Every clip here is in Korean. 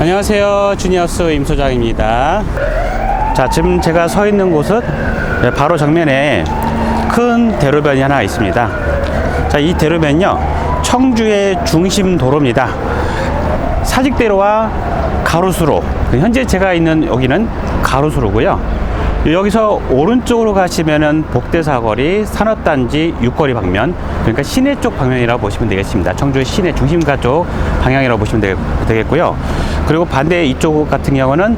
안녕하세요. 주니어스 임소장입니다. 자, 지금 제가 서 있는 곳은 바로 정면에 큰 대로변이 하나 있습니다. 자, 이 대로변요. 청주의 중심 도로입니다. 사직대로와 가로수로. 현재 제가 있는 여기는 가로수로고요. 여기서 오른쪽으로 가시면은 복대사거리, 산업단지, 육거리 방면, 그러니까 시내 쪽 방면이라고 보시면 되겠습니다. 청주 시내 중심가 쪽 방향이라고 보시면 되, 되겠고요. 그리고 반대 이쪽 같은 경우는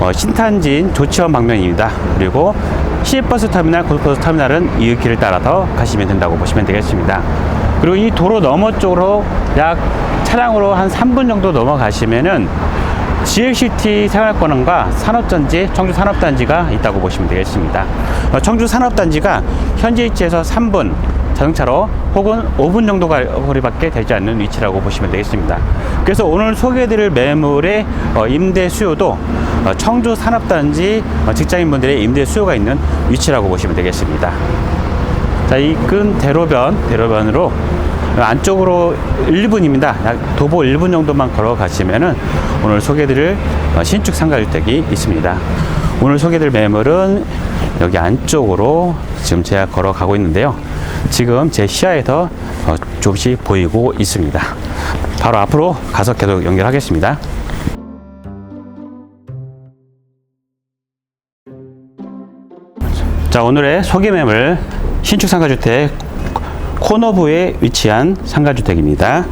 어, 신탄진 조치원 방면입니다. 그리고 시외버스 터미널, 고속버스 터미널은 이 길을 따라서 가시면 된다고 보시면 되겠습니다. 그리고 이 도로 너머 쪽으로 약 차량으로 한 3분 정도 넘어가시면은 GLCT 생활권원과 산업단지, 청주 산업단지가 있다고 보시면 되겠습니다. 어, 청주 산업단지가 현재 위치에서 3분 자동차로 혹은 5분 정도 가- 거리밖에 되지 않는 위치라고 보시면 되겠습니다. 그래서 오늘 소개해드릴 매물의 어, 임대 수요도 어, 청주 산업단지 어, 직장인분들의 임대 수요가 있는 위치라고 보시면 되겠습니다. 자, 이 끈 대로변, 대로변으로 안쪽으로 1분입니다. 약 도보 1분 정도만 걸어가시면은 오늘 소개드릴 어, 신축 상가주택이 있습니다. 오늘 소개드릴 매물은 여기 안쪽으로 지금 제가 걸어가고 있는데요. 지금 제 시야에서 어, 조금씩 보이고 있습니다. 바로 앞으로 가서 계속 연결하겠습니다. 자 오늘의 소개 매물 신축 상가주택 코너부에 위치한 상가주택입니다.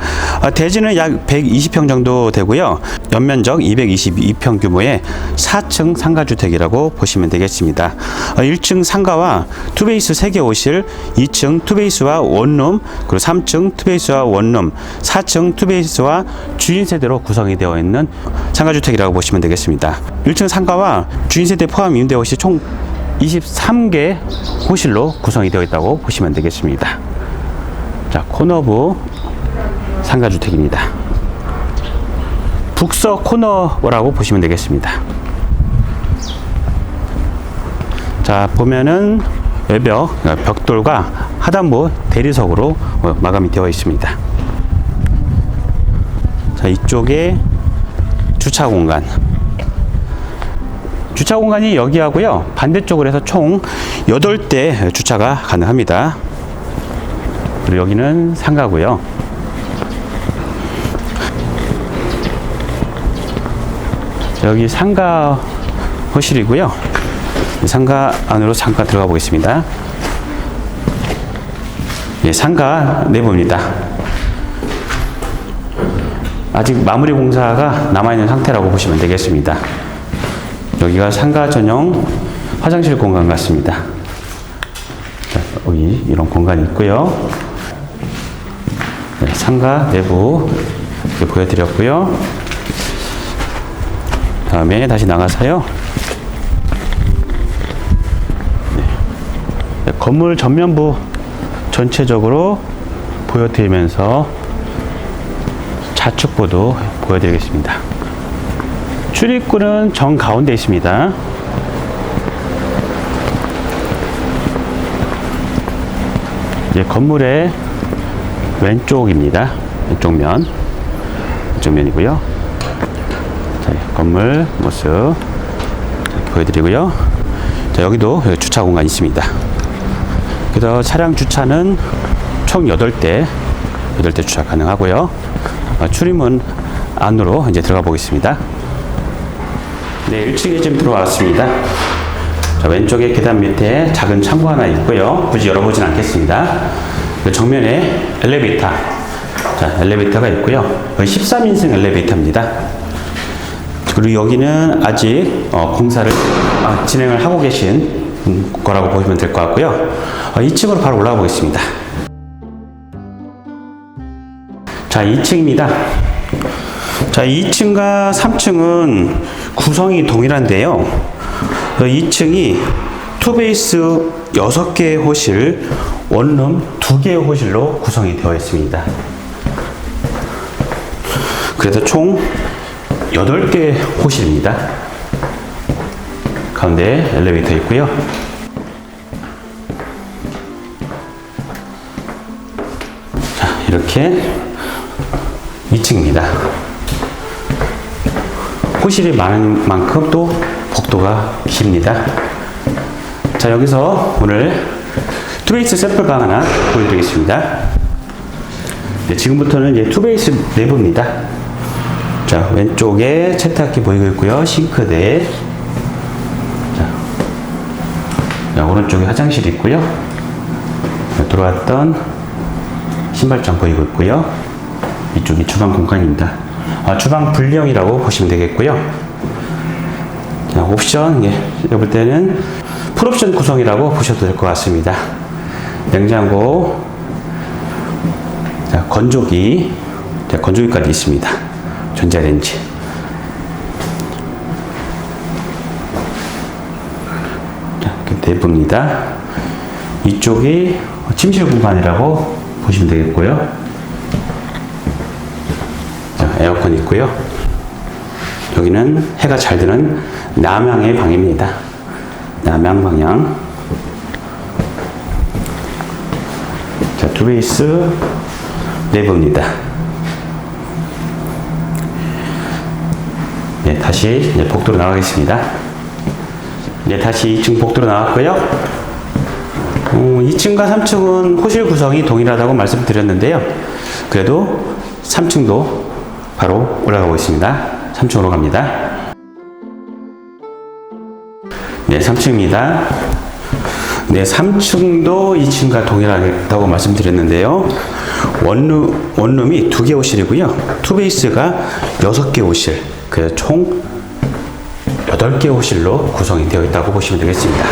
아, 대지는 약 120평 정도 되고요. 연면적 222평 규모의 4층 상가주택이라고 보시면 되겠습니다. 어, 1층 상가와 투베이스 3개 오실, 2층 투베이스와 원룸, 그리고 3층 투베이스와 원룸, 4층 투베이스와 주인 세대로 구성이 되어 있는 상가주택이라고 보시면 되겠습니다. 1층 상가와 주인 세대 포함 임대 옷이 총 23개 호실로 구성이 되어 있다고 보시면 되겠습니다. 자, 코너부 상가주택입니다. 북서 코너라고 보시면 되겠습니다. 자, 보면은 외벽, 벽돌과 하단부 대리석으로 어, 마감이 되어 있습니다. 자, 이쪽에 주차 공간. 주차 공간이 여기하고요. 반대쪽으로 해서 총 8대 주차가 가능합니다. 그리고 여기는 상가고요. 여기 상가 호실이고요. 이 상가 안으로 잠깐 들어가 보겠습니다. 예, 상가 내부입니다. 아직 마무리 공사가 남아있는 상태라고 보시면 되겠습니다. 여기가 상가 전용 화장실 공간 같습니다. 자, 여기 이런 공간이 있고요. 네, 상가 내부 이렇게 보여드렸고요. 다음에 다시 나가서요. 네. 네, 건물 전면부 전체적으로 보여드리면서 좌측부도 보여드리겠습니다. 출입구는 정 가운데 있습니다. 이제 건물의 왼쪽입니다. 왼쪽 면. 왼쪽 면이고요. 자, 건물 모습 보여드리고요. 자, 여기도 주차 공간이 있습니다. 그래서 차량 주차는 총 8대, 8대 주차 가능하고요. 어, 출입문 안으로 이제 들어가 보겠습니다. 네, 1층에 지금 들어왔습니다. 자, 왼쪽에 계단 밑에 작은 창고 하나 있고요. 굳이 열어보진 않겠습니다. 그 정면에 엘리베이터. 자, 엘리베이터가 있고요. 거의 13인승 엘리베이터입니다. 그리고 여기는 아직 어, 공사를 아, 진행을 하고 계신 음, 거라고 보시면 될 것 같고요. 어, 2층으로 바로 올라가 보겠습니다. 자, 2층입니다. 자, 2층과 3층은 구성이 동일한데요. 2층이 투베이스 6개의 호실, 원룸 2개의 호실로 구성이 되어 있습니다. 그래서 총 8개의 호실입니다. 가운데 엘리베이터 있고요. 자, 이렇게 2층입니다. 호실이 많은 만큼 또 복도가 깁니다. 자, 여기서 오늘 투베이스 샘플방 하나 보여드리겠습니다. 네, 지금부터는 이제 투베이스 내부입니다. 자, 왼쪽에 세탁기 보이고 있고요. 싱크대. 자, 자, 오른쪽에 화장실 있고요. 자, 들어왔던 신발장 보이고 있고요. 이쪽이 주방 공간입니다. 아, 주방 불량이라고 보시면 되겠고요. 자, 옵션, 예, 볼 때는 풀옵션 구성이라고 보셔도 될 것 같습니다. 냉장고, 자, 건조기, 자, 건조기까지 있습니다. 전자레인지. 자, 이렇게 내부입니다. 이쪽이 침실 공간이라고 보시면 되겠고요. 자, 에어컨 있고요. 여기는 해가 잘 드는 남향의 방입니다. 남향 방향. 자, 투베이스 내부입니다. 네, 다시 이제 복도로 나가겠습니다. 네, 다시 2층 복도로 나왔고요. 어, 2층과 3층은 호실 구성이 동일하다고 말씀드렸는데요. 그래도 3층도 바로 올라가고 있습니다. 3층으로 갑니다. 네, 3층입니다. 네, 3층도 2층과 동일하다고 말씀드렸는데요. 원룸, 원룸이 두개 호실이고요. 투베이스가 여섯 개 호실. 그래서 총 8개 호실로 구성이 되어 있다고 보시면 되겠습니다.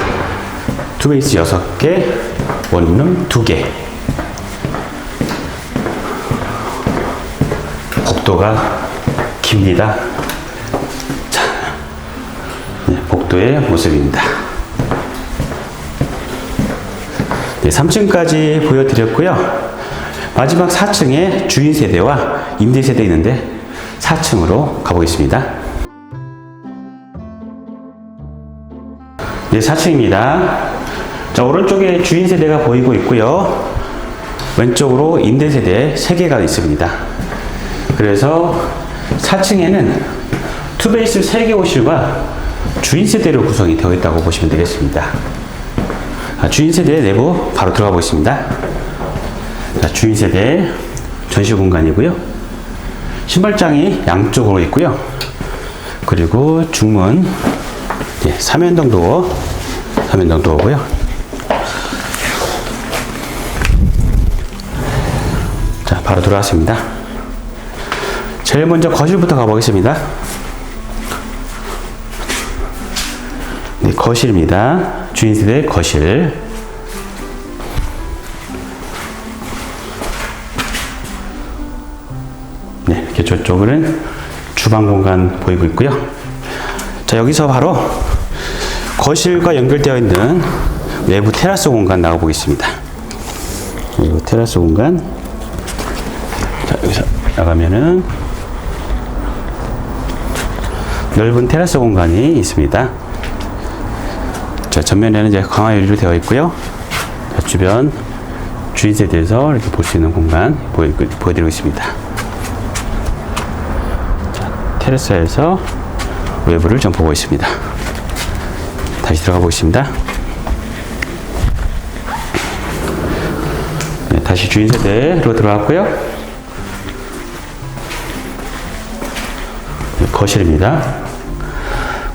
투베이스 6개, 원룸 2개. 복도가 깁니다. 자, 네, 복도의 모습입니다. 네, 3층까지 보여드렸고요. 마지막 4층에 주인 세대와 임대 세대 있는데 4층으로 가보겠습니다. 네, 4층입니다. 자, 오른쪽에 주인 세대가 보이고 있고요. 왼쪽으로 임대 세대 3개가 있습니다. 그래서 4층에는 투베이스 3개 호실과 주인 세대로 구성이 되어 있다고 보시면 되겠습니다. 아, 주인 세대 내부 바로 들어가 보겠습니다. 자, 주인 세대 전시 공간이고요. 신발장이 양쪽으로 있고요. 그리고 중문 예, 삼연동 도어, 삼연동 도어고요. 자, 바로 들어왔습니다. 제일 먼저 거실부터 가보겠습니다. 네, 거실입니다. 주인 세대 거실. 네, 이렇게 저쪽은 주방 공간 보이고 있고요. 자, 여기서 바로 거실과 연결되어 있는 외부 테라스 공간 나가 보겠습니다. 그리고 테라스 공간. 자, 여기서 나가면은 넓은 테라스 공간이 있습니다. 자, 전면에는 이제 강화 유리로 되어 있고요. 자, 주변 주인세에 대해서 이렇게 볼 수 있는 공간 보여, 보여드리고 있습니다. 자, 테라스에서 외부를 좀 보고 있습니다. 다시 들어가 보겠습니다. 네, 다시 주인 세대로 들어왔고요. 네, 거실입니다.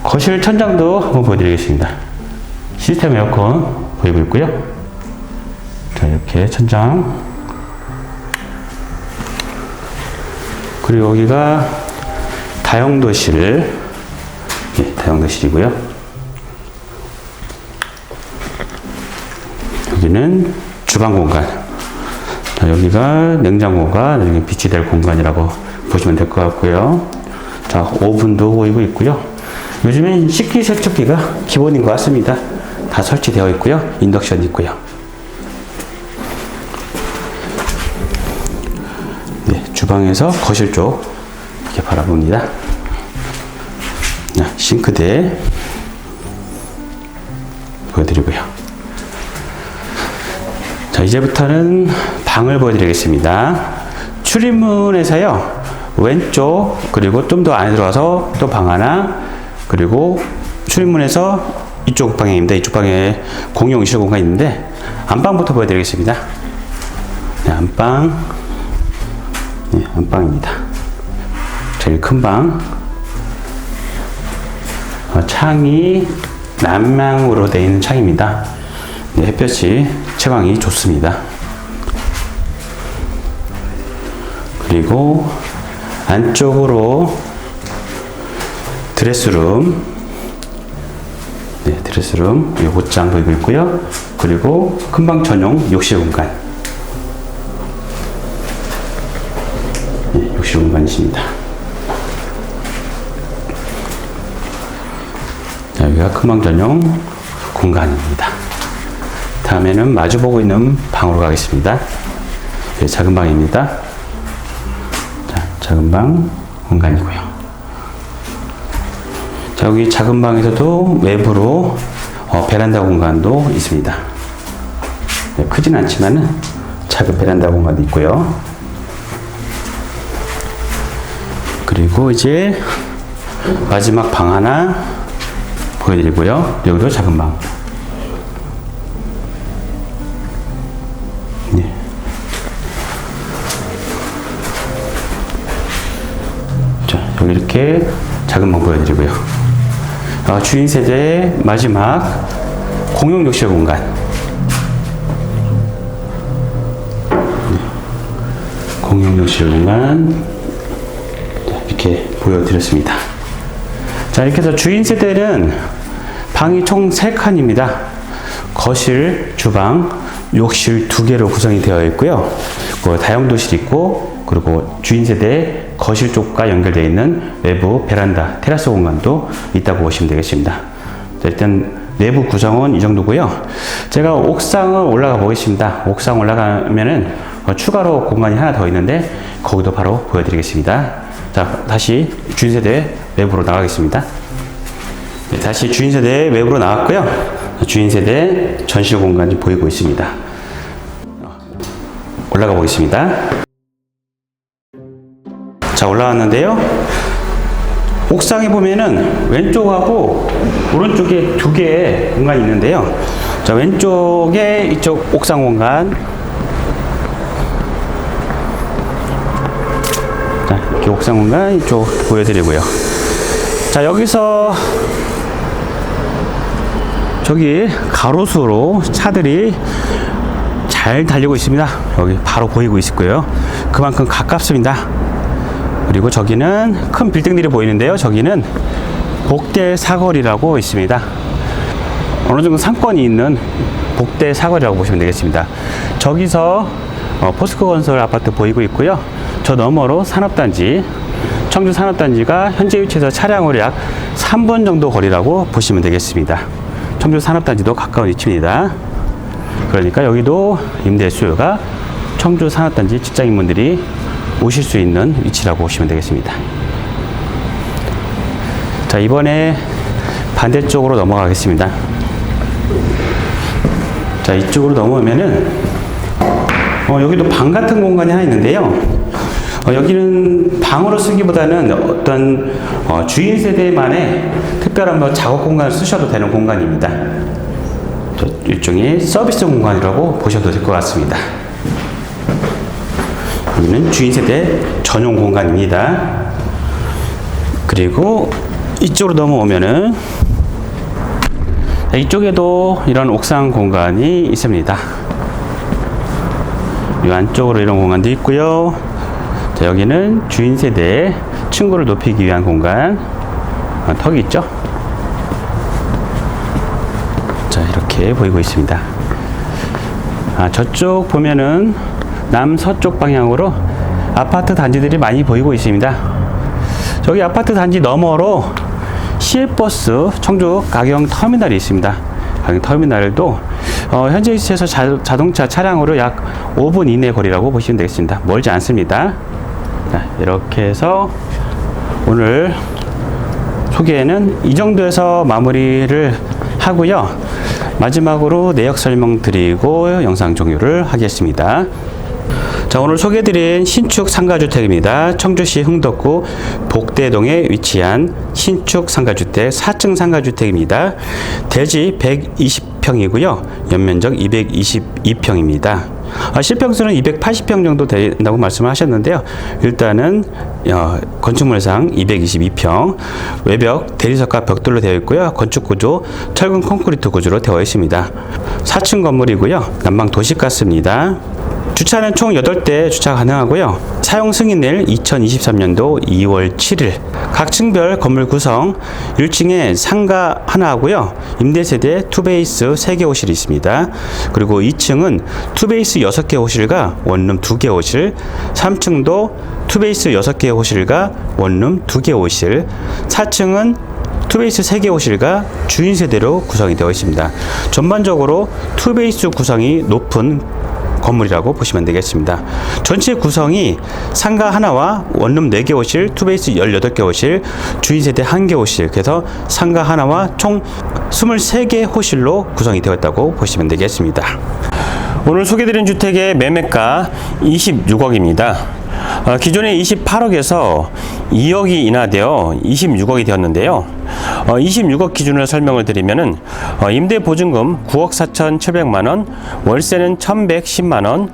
거실 천장도 한번 보여드리겠습니다. 시스템 에어컨 보이고 있고요. 자, 이렇게 천장. 그리고 여기가 다용도실 다용도실이고요. 여기는 주방 공간. 자, 여기가 냉장고가 여기 빛이 될 공간이라고 보시면 될 것 같고요. 자, 오븐도 보이고 있고요. 요즘엔 식기세척기가 기본인 것 같습니다. 다 설치되어 있고요. 인덕션 있고요. 네, 주방에서 거실 쪽 이렇게 바라봅니다. 네, 싱크대 보여드리고요. 자, 이제부터는 방을 보여드리겠습니다. 출입문에서요, 왼쪽, 그리고 좀 더 안에 들어와서 또 방 하나, 그리고 출입문에서 이쪽 방향입니다. 이쪽 방에 공용 의실 공간이 있는데, 안방부터 보여드리겠습니다. 네, 안방. 네, 안방입니다. 제일 큰 방. 어, 창이 남향으로 되어 있는 창입니다. 네, 햇볕이 채광이 좋습니다. 그리고 안쪽으로 드레스룸, 네, 드레스룸, 이 옷장 보이고 있고요. 그리고 큰 방 전용 욕실 공간. 네, 욕실 공간이십니다. 자, 여기가 큰 방 전용 공간입니다. 다음에는 마주보고 있는 방으로 가겠습니다. 네, 작은 방입니다. 자, 작은 방 공간이고요. 자, 여기 작은 방에서도 외부로 어, 베란다 공간도 있습니다. 네, 크진 않지만은 작은 베란다 공간도 있고요. 그리고 이제 마지막 방 하나 보여드리고요. 여기도 작은 방. 네. 자, 여기 이렇게 작은 방 보여드리고요. 어, 주인 세대의 마지막 공용 욕실 공간. 네. 공용 욕실 공간 네, 이렇게 보여드렸습니다. 자, 이렇게 해서 주인 세대는 방이 총 3칸입니다. 거실, 주방, 욕실 두 개로 구성이 되어 있고요. 그 다용도실 있고, 그리고 주인 세대 거실 쪽과 연결되어 있는 외부 베란다, 테라스 공간도 있다고 보시면 되겠습니다. 자, 일단 내부 구성은 이 정도고요. 제가 옥상을 올라가 보겠습니다. 옥상 올라가면은 어, 추가로 공간이 하나 더 있는데 거기도 바로 보여드리겠습니다. 자, 다시 주인 세대 외부로 나가겠습니다. 네, 다시 주인 세대 외부로 나왔고요. 주인 세대 전실 공간이 보이고 있습니다. 올라가 보겠습니다. 자, 올라왔는데요. 옥상에 보면은 왼쪽하고 오른쪽에 두 개의 공간이 있는데요. 자, 왼쪽에 이쪽 옥상 공간. 자, 이렇게 옥상 공간 이쪽 보여드리고요. 자, 여기서 저기 가로수로 차들이 잘 달리고 있습니다. 여기 바로 보이고 있고요. 그만큼 가깝습니다. 그리고 저기는 큰 빌딩들이 보이는데요. 저기는 복대 사거리라고 있습니다. 어느 정도 상권이 있는 복대 사거리라고 보시면 되겠습니다. 저기서 어, 포스코 건설 아파트 보이고 있고요. 저 너머로 산업단지, 청주 산업단지가 현재 위치에서 차량으로 약 3분 정도 거리라고 보시면 되겠습니다. 청주 산업단지도 가까운 위치입니다. 그러니까 여기도 임대 수요가 청주 산업단지 직장인분들이 오실 수 있는 위치라고 보시면 되겠습니다. 자, 이번에 반대쪽으로 넘어가겠습니다. 자, 이쪽으로 넘어오면은, 어, 여기도 방 같은 공간이 하나 있는데요. 어, 여기는 방으로 쓰기보다는 어떤 어, 주인 세대만의 특별한 뭐 작업 공간을 쓰셔도 되는 공간입니다. 저 일종의 서비스 공간이라고 보셔도 될 것 같습니다. 여기는 주인 세대 전용 공간입니다. 그리고 이쪽으로 넘어오면은 이쪽에도 이런 옥상 공간이 있습니다. 이 안쪽으로 이런 공간도 있고요. 자, 여기는 주인 세대 층고를 높이기 위한 공간 아, 턱이 있죠. 자, 이렇게 보이고 있습니다. 아, 저쪽 보면은 남서쪽 방향으로 아파트 단지들이 많이 보이고 있습니다. 저기 아파트 단지 너머로 시외버스 청주 가경 터미널이 있습니다. 가경 터미널도 어, 현재 위치에서 자, 자동차 차량으로 약 5분 이내 거리라고 보시면 되겠습니다. 멀지 않습니다. 자, 이렇게 해서 오늘 소개는 이 정도에서 마무리를 하고요. 마지막으로 내역 설명 드리고 영상 종료를 하겠습니다. 자, 오늘 소개드린 신축 상가주택입니다. 청주시 흥덕구 복대동에 위치한 신축 상가주택, 4층 상가주택입니다. 대지 120평이고요. 연면적 222평입니다. 아, 실평수는 280평 정도 된다고 말씀을 하셨는데요. 일단은 어, 건축물상 222평, 외벽 대리석과 벽돌로 되어 있고요. 건축 구조 철근 콘크리트 구조로 되어 있습니다. 4층 건물이고요. 난방 도시가스입니다. 주차는 총 8대 주차 가능하고요. 사용 승인일 2023년도 2월 7일. 각 층별 건물 구성 1층에 상가 하나 하고요. 임대 세대 투베이스 3개 호실이 있습니다. 그리고 2층은 투베이스 6개 호실과 원룸 2개 호실, 3층도 투베이스 6개 호실과 원룸 2개 호실, 4층은 투베이스 3개 호실과 주인 세대로 구성이 되어 있습니다. 전반적으로 투베이스 구성이 높은 건물이라고 보시면 되겠습니다. 전체 구성이 상가 하나와 원룸 4개 호실, 투베이스 18개 호실, 주인 세대 1개 호실, 그래서 상가 하나와 총 23개 호실로 구성이 되었다고 보시면 되겠습니다. 오늘 소개드린 주택의 매매가 26억입니다. 어, 기존에 28억에서 2억이 인하되어 26억이 되었는데요. 어, 26억 기준으로 설명을 드리면은 어, 임대 보증금 9억 4,700만 원, 월세는 1,110만 원,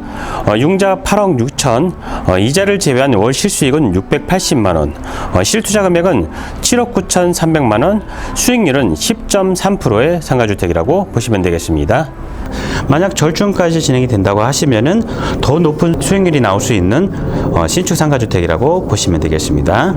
어, 융자 8억 6천, 어, 이자를 제외한 월 실수익은 680만 원, 어, 실투자 금액은 7억 9,300만 원, 수익률은 10.3%의 상가주택이라고 보시면 되겠습니다. 만약 절충까지 진행이 된다고 하시면은 더 높은 수익률이 나올 수 있는 어, 신축 상가주택이라고 보시면 되겠습니다.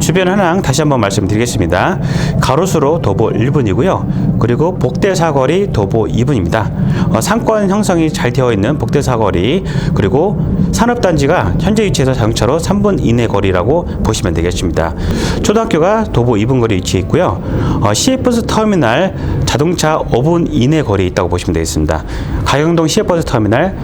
주변 현황 다시 한번 말씀드리겠습니다. 가로수로 도보 1분이고요. 그리고 복대 사거리 도보 2분입니다. 어, 상권 형성이 잘 되어 있는 복대 사거리 그리고 산업단지가 현재 위치에서 자동차로 3분 이내 거리라고 보시면 되겠습니다. 초등학교가 도보 2분 거리 위치해 있고요. 어, 시외버스 터미널 자동차 5분 이내 거리에 있다고 보시면 되겠습니다. 가영동 시외버스 터미널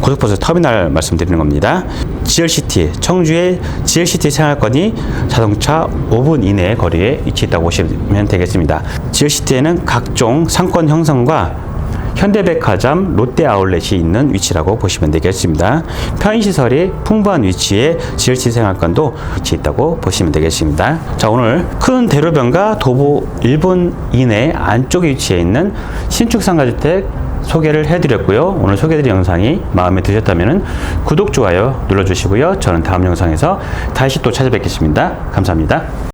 고속버스 터미널 말씀드리는 겁니다. GLCT, 청주의 GLCT 생활권이 자동차 5분 이내 거리에 위치했다고 보시면 되겠습니다. GLCT에는 각종 상권 형성과 현대백화점, 롯데 아울렛이 있는 위치라고 보시면 되겠습니다. 편의시설이 풍부한 위치에 GLC 생활권도 위치했다고 보시면 되겠습니다. 자, 오늘 큰 대로변과 도보 1분 이내 안쪽에 위치해 있는 신축 상가주택 소개를 해드렸고요. 오늘 소개드린 영상이 마음에 드셨다면 구독, 좋아요 눌러주시고요. 저는 다음 영상에서 다시 또 찾아뵙겠습니다. 감사합니다.